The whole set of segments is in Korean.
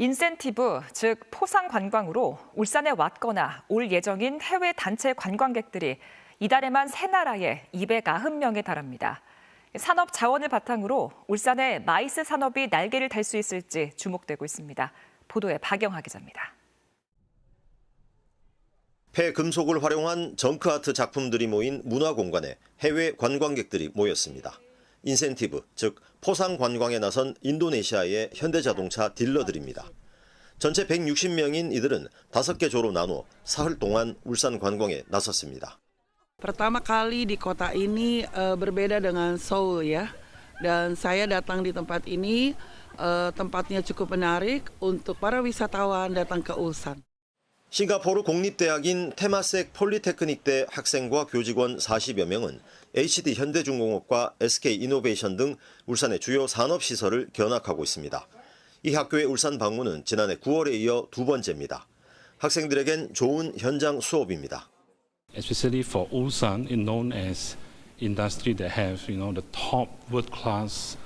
인센티브, 즉 포상 관광으로 울산에 왔거나 올 예정인 해외 단체 관광객들이 이달에만 세 나라에 290명에 달합니다. 산업 자원을 바탕으로 울산의 마이스 산업이 날개를 달 수 있을지 주목되고 있습니다. 보도에 박영하 기자입니다. 폐금속을 활용한 정크아트 작품들이 모인 문화공간에 해외 관광객들이 모였습니다. 인센티브, 즉 포상 관광에 나선 인도네시아의 현대자동차 딜러들입니다. 전체 160명인 이들은 5개 조로 나누어 사흘 동안 울산 관광에 나섰습니다. Pertama kali di kota ini eh, berbeda dengan Seoul ya. Dan saya datang di tempat ini, eh, tempatnya cukup menarik untuk para wisatawan datang ke Ulsan. 싱가포르 공립대학인 테마섹 폴리테크닉대 학생과 교직원 40여 명은 HD 현대중공업과 SK 이노베이션 등 울산의 주요 산업시설을 견학하고 있습니다. 이 학교의 울산 방문은 지난해 9월에 이어 두 번째입니다. 학생들에겐 좋은 현장 수업입니다. especially for Ulsan, is known as industry that has you know the top world class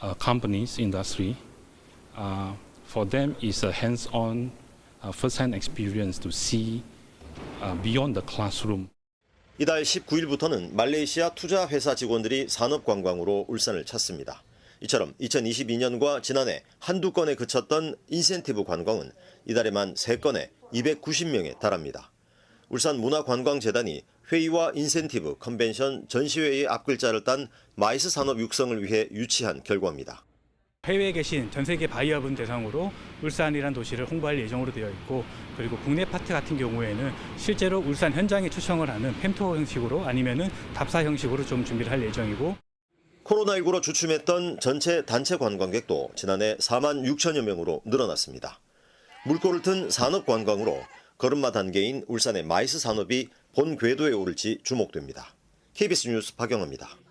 uh, companies industry. Uh, for them, is a hands-on, uh, first-hand experience to see uh, beyond the classroom. 이달 19일부터는 말레이시아 투자 회사 직원들이 산업 관광으로 울산을 찾습니다. 이처럼 2022년과 지난해 한두 건에 그쳤던 인센티브 관광은 이달에만 3건에 290명에 달합니다. 울산 문화관광재단이 회의와 인센티브, 컨벤션, 전시회의 앞글자를 딴 마이스 산업 육성을 위해 유치한 결과입니다. 해외에 계신 전 세계 바이어분 대상으로 울산이란 도시를 홍보할 예정으로 되어 있고 그리고 국내 파트 같은 경우에는 실제로 울산 현장에 초청을 하는 팸투어 형식으로 아니면은 답사 형식으로 좀 준비를 할 예정이고 코로나19로 주춤했던 전체 단체 관광객도 지난해 4만 6천여 명으로 늘어났습니다. 물꼬를 튼 산업 관광으로 걸음마 단계인 울산의 마이스 산업이 본 궤도에 오를지 주목됩니다. KBS 뉴스 박영호입니다.